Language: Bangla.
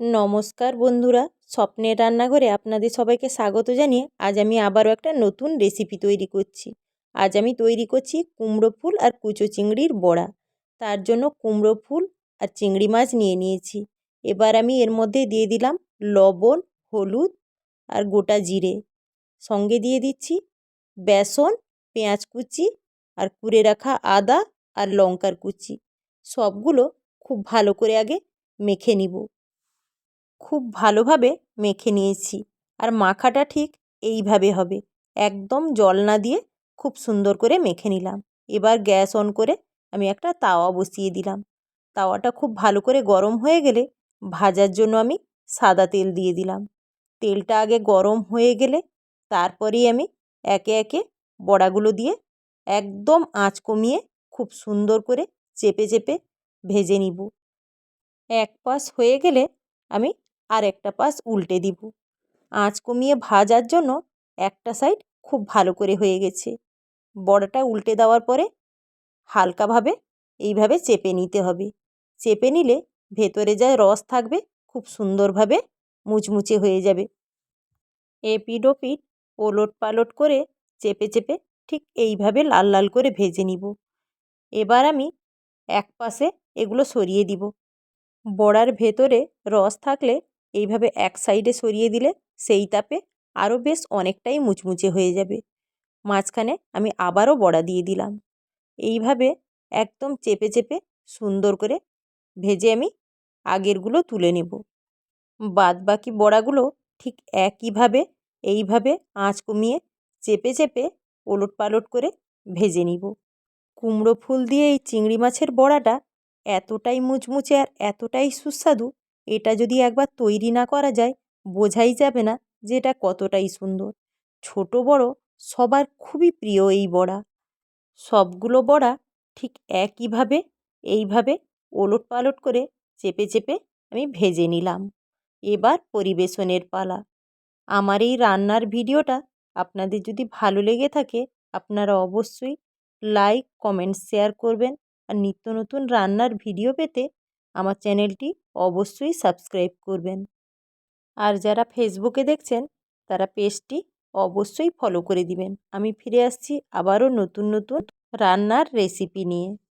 নমস্কার বন্ধুরা, স্বপ্নের রান্নাঘরে আপনাদের সবাইকে স্বাগত জানিয়ে আজ আমি আবারও একটা নতুন রেসিপি তৈরি করছি। আজ আমি তৈরি করছি কুমড়ো ফুল আর কুচো চিংড়ির বড়া। তার জন্য কুমড়ো ফুল আর চিংড়ি মাছ নিয়ে নিয়েছি। এবার আমি এর মধ্যে দিয়ে দিলাম লবণ, হলুদ আর গোটা জিরে। সঙ্গে দিয়ে দিচ্ছি বেসন, পেঁয়াজ কুচি আর কুড়ে রাখা আদা আর লঙ্কার কুচি। সবগুলো খুব ভালো করে আগে মেখে নিব। খুব ভালোভাবে মেখে নিয়েছি। আর মাখাটা ঠিক এইভাবে হবে। একদম জল না দিয়ে খুব সুন্দর করে মেখে নিলাম। এবার গ্যাস অন করে আমি একটা তাওয়া বসিয়ে দিলাম। তাওয়াটা খুব ভালো করে গরম হয়ে গেলে ভাজার জন্য আমি সাদা তেল দিয়ে দিলাম। তেলটা আগে গরম হয়ে গেলে তারপরেই আমি একে একে বড়াগুলো দিয়ে একদম আঁচ কমিয়ে খুব সুন্দর করে চেপে চেপে ভেজে নিব। এক পাশ হয়ে গেলে আমি আর একটা পাশ উল্টে দিব। আঁচ কমিয়ে ভাজার জন্য একটা সাইড খুব ভালো করে হয়ে গেছে। বড়াটা উল্টে দেওয়ার পরে হালকাভাবে এইভাবে চেপে নিতে হবে। চেপে নিলে ভেতরে যা রস থাকবে খুব সুন্দরভাবে মুচমুচে হয়ে যাবে। এপিড ওপিড ওলট পালট করে চেপে চেপে ঠিক এইভাবে লাল লাল করে ভেজে নিব। এবার আমি এক পাশে এগুলো সরিয়ে দিব। বড়ার ভেতরে রস থাকলে এইভাবে এক সাইডে সরিয়ে দিলে সেই তাপে আরও বেশ অনেকটাই মুচমুচে হয়ে যাবে। মাঝখানে আমি আবারও বড়া দিয়ে দিলাম। এইভাবে একদম চেপে চেপে সুন্দর করে ভেজে আমি আগেরগুলো তুলে নেব। বাদ বাকি বড়াগুলো ঠিক একইভাবে, এইভাবে আঁচ কমিয়ে চেপে চেপে ওলট পালট করে ভেজে নিব। কুমড়ো ফুল দিয়ে এই চিংড়ি মাছের বড়াটা এতটাই মুচমুচে আর এতটাই সুস্বাদু এটা যদি একবার তৈরি না করা যায়, বোঝাই যাবে না যে এটা কতটাই সুন্দর। ছোট বড় সবার খুবই প্রিয় এই বড়া। সবগুলো বড়া ঠিক একইভাবে, এইভাবে ওলট পালট করে চেপে চেপে আমি ভেজে নিলাম। এবার পরিবেশনের পালা। আমার এই রান্নার ভিডিওটা আপনাদের যদি ভালো লেগে থাকে, আপনারা অবশ্যই লাইক, কমেন্ট, শেয়ার করবেন। আর নিত্য নতুন রান্নার ভিডিও পেতে আমার চ্যানেলটি অবশ্যই সাবস্ক্রাইব করবেন। আর যারা ফেসবুকে দেখছেন, তারা পেজটি অবশ্যই ফলো করে দিবেন। আমি ফিরে আসছি আবারও নতুন নতুন রান্নার রেসিপি নিয়ে।